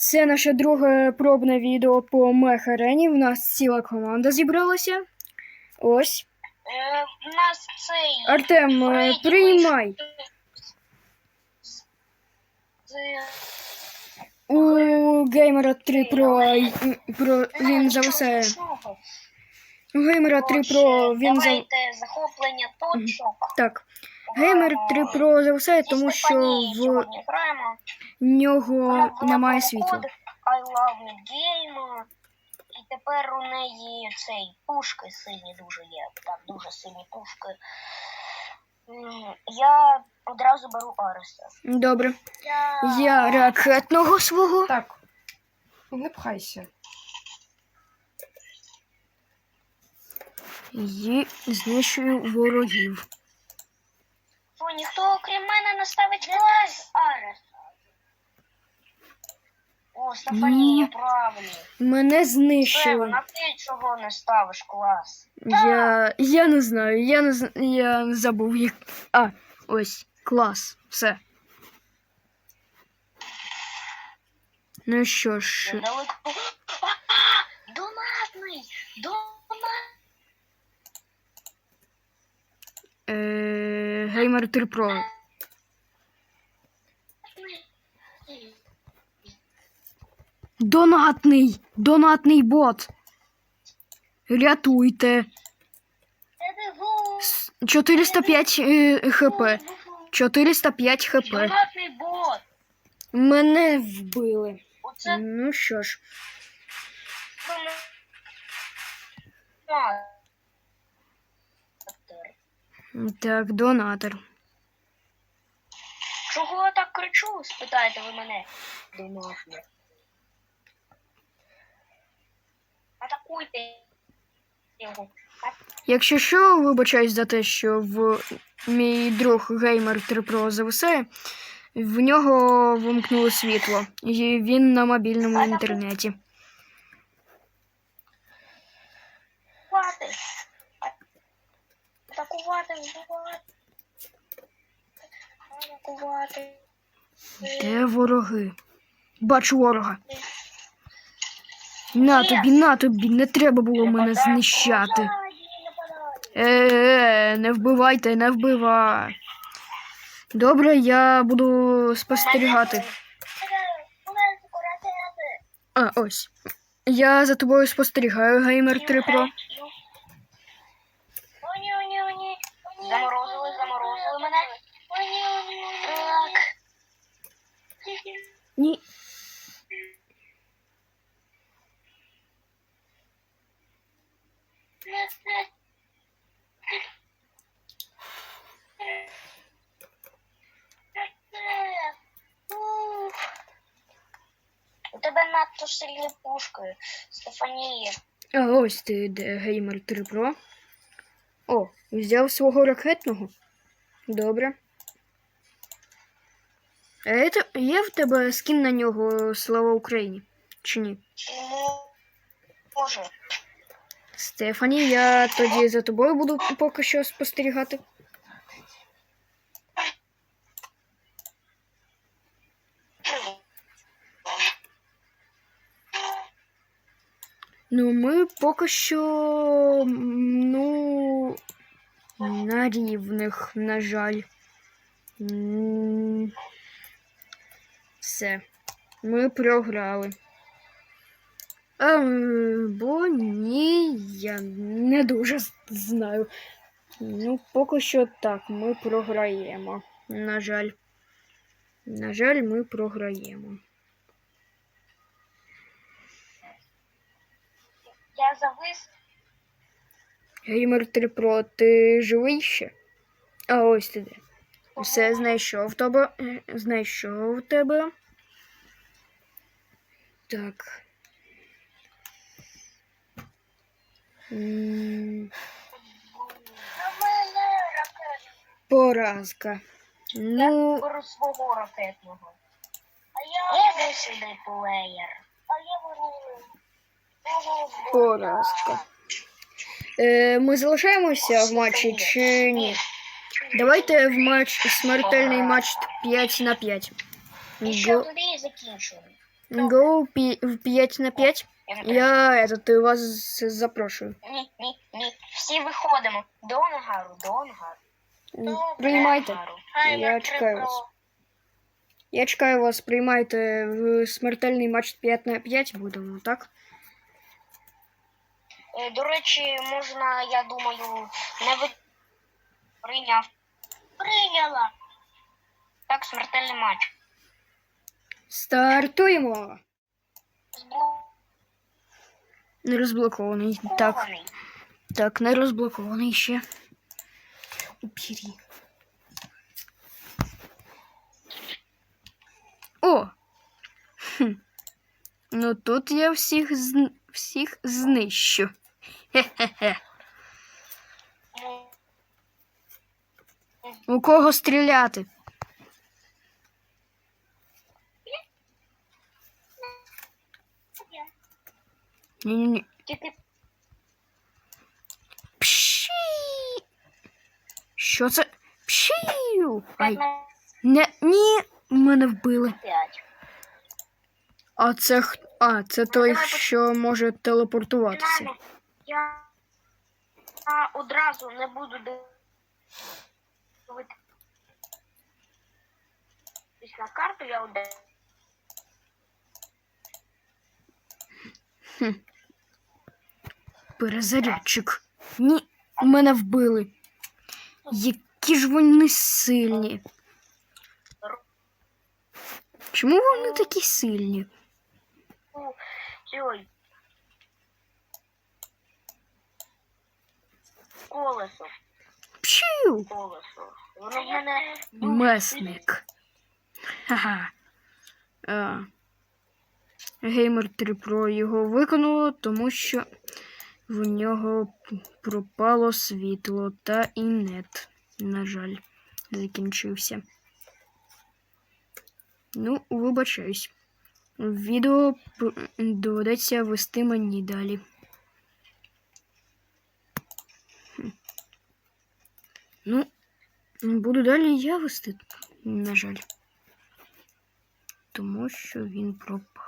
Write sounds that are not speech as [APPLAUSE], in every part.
Це наше друге пробне відео по мех-арені. В нас ціла команда зібралася. Ось. Е, в нас цей. Артем, е, Фредді приймай. У геймера 3 Pro, про він зависає. Точного. У геймера 3 Pro він зав... Давайте захоплення точок. Так. Геймер 3 Pro зависає, Зі тому що в нього немає світла. I love game. І тепер у неї цей пушки сині дуже є. Так, дуже сині пушки. Я одразу беру Ареса. Добре. Я... Я ракетного свого. Так. Не пхайся. І знищую ворогів. Що, ніхто окрім мене не ставить клас Ареса? О, Стефанія, Ні. правильно. Мене знищили. на ти чого не ставиш клас? Я. Я не знаю, я не з- я забув як. А, ось, клас. Все. Ну що ж, Недалеко. А, [LAUGHS] Донатний! Донатний! е, Геймер 3 Pro. Донатний! Донатний бот. Рятуйте. С- 405 е, хп. 405 хп. Донатний бот! Мене вбили. Оце Ну що ж, донатор. Так, донатор. Чого я так кричу? Спитаєте ви мене. Донатний. Атакуйте його. Якщо що, вибачаюсь за те, що в мій друг геймер 3 Pro зависає, в нього вимкнуло світло, і він на мобільному інтернеті. Атакувати. Атакувати, Де вороги? Бачу ворога. На тобі, на тобі, не треба було мене знищати. Е, не вбивайте, не вбивай. Добре, я буду спостерігати. А, ось. Я за тобою спостерігаю, геймер 3 Pro. Ні. Тебе надто сильні пушки, Стефанія. А ось ти геймер 3 Pro. О, взяв свого ракетного. Добре. А це, є в тебе скін на нього Слава Україні? Чи ні? Може? Стефані, я тоді за тобою буду поки що спостерігати. Ну, ми поки що. Ну. На рівних, на жаль. Все. Ми програли. Або ні, я не дуже знаю. Ну, поки що так, ми програємо. На жаль. На жаль, ми програємо. Я завис. Геймер 3 Pro, ти живий ще? А ось ти де. Все знайшов тебе. Знайшов тебе. Так. Поразка. Ну, Беру свого ракетного. А я Іди сюди, плеєр. А я беру. поразка. Е, ми залишаємося в матчі чи ні? Давайте в матч смертельний матч 5 на 5. І що Го- закінчуємо. Go пі- в 5 на 5. Я не Я этот, вас з- запрошую. Ні, ні, ні. Всі виходимо. До ангару, до ангару. Приймайте. До ангару. Я чекаю вас. Я чекаю вас, приймайте в смертельний матч 5 на 5 будемо, так? Е, До речі, можна, я думаю, не ви... Прийняв. Прийняла. Так, смертельний матч. Стартуємо! Не розблокований. Так, так, не розблокований ще. Упірі. О! Хм. Ну тут я всіх зн... всіх знищу. Хе-хе-хе. У кого стріляти? Ні-ні-ні. Тільки Пші! Що це? Пшію! Ай, не, ні, мене вбили. А це х- А, це той, що може телепортуватися. Я, я одразу не буду дивитися на карту, я одразу. Перезарядчик. Ні, мене вбили. Які ж вони сильні. Чому вони такі сильні? Ой. Колесо, Пшію! колесо. Воно в мене Месник. Ха-ха. А. Геймер 3 Pro його виконало, тому що в нього пропало світло та і нет. На жаль, закінчився. Ну, вибачаюсь. Відео доведеться вести мені далі. Ну, Буду далі я вести, на жаль. Тому що він пропав.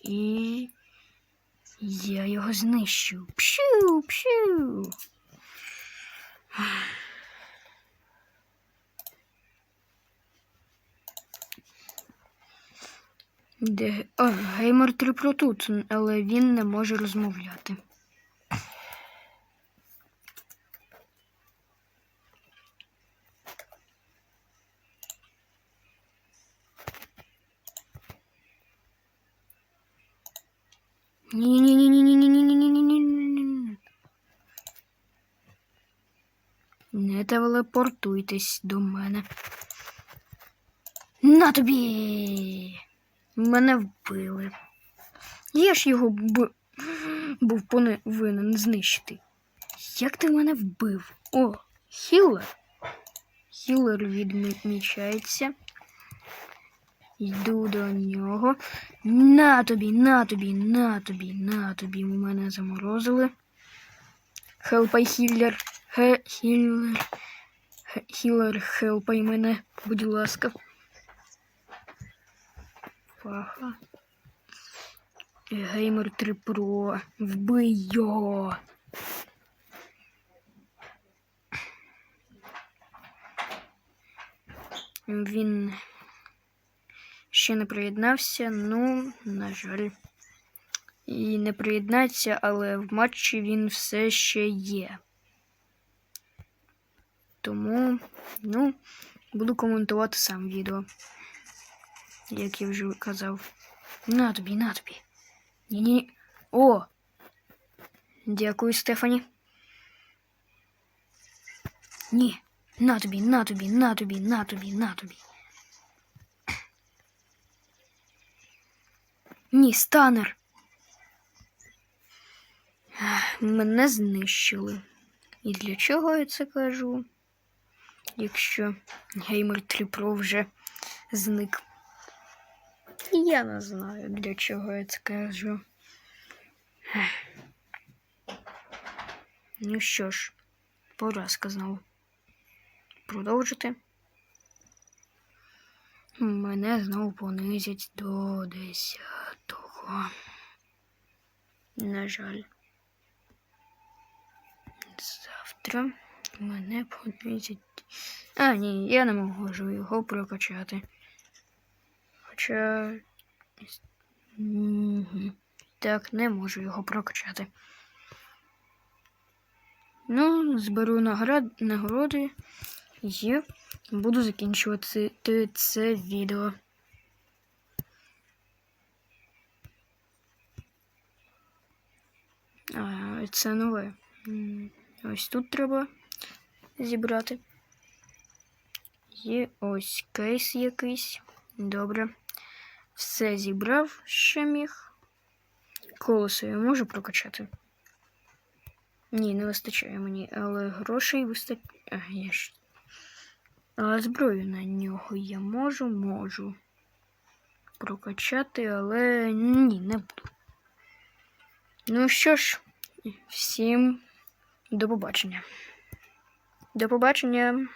І я його знищу. Пшу, пшу. Де... О, геймер Трипро тут, але він не може розмовляти. Ні-ні-ні-ні-ні-ні-ні-ні-ні-ні-ні. Не телепортуйтесь до мене. На тобі! Мене вбили. Я ж його б... був повинен знищити. Як ти мене вбив? О, хілер. Хілер відмічається. Йду до нього. На тобі, на тобі, на тобі, на тобі. Мене заморозили. Хелпай хілер. Хе, хілер. Хе, хілер, хелпай мене, будь ласка. Паха. Геймер 3 Pro. Вбий його. Він ще не приєднався, ну, на жаль. І не приєднається, але в матчі він все ще є. Тому, ну, буду коментувати сам відео. Як я вже казав. На тобі, на тобі. Ні-ні. О! Дякую, Стефані. Ні. На тобі, на тобі, на тобі, на тобі, на тобі. Ні, станер. Мене знищили. І для чого я це кажу? Якщо геймер 3 Pro вже зник. Я не знаю, для чого я це кажу. Ну що ж, поразка знову. Продовжити. Мене знову понизять до десятого. На жаль. Завтра мене понизять. А, ні, я не можу його прокачати. Хоча. Так, не можу його прокачати. Ну, зберу наград... нагороди і буду закінчувати це відео. Це нове. Ось тут треба зібрати. Є ось кейс якийсь. Добре. Все зібрав, що міг. Колесо я можу прокачати. Ні, не вистачає мені, але грошей вистачає. Ж. А зброю на нього я можу, можу прокачати, але ні, не буду. Ну що ж, всім до побачення. До побачення.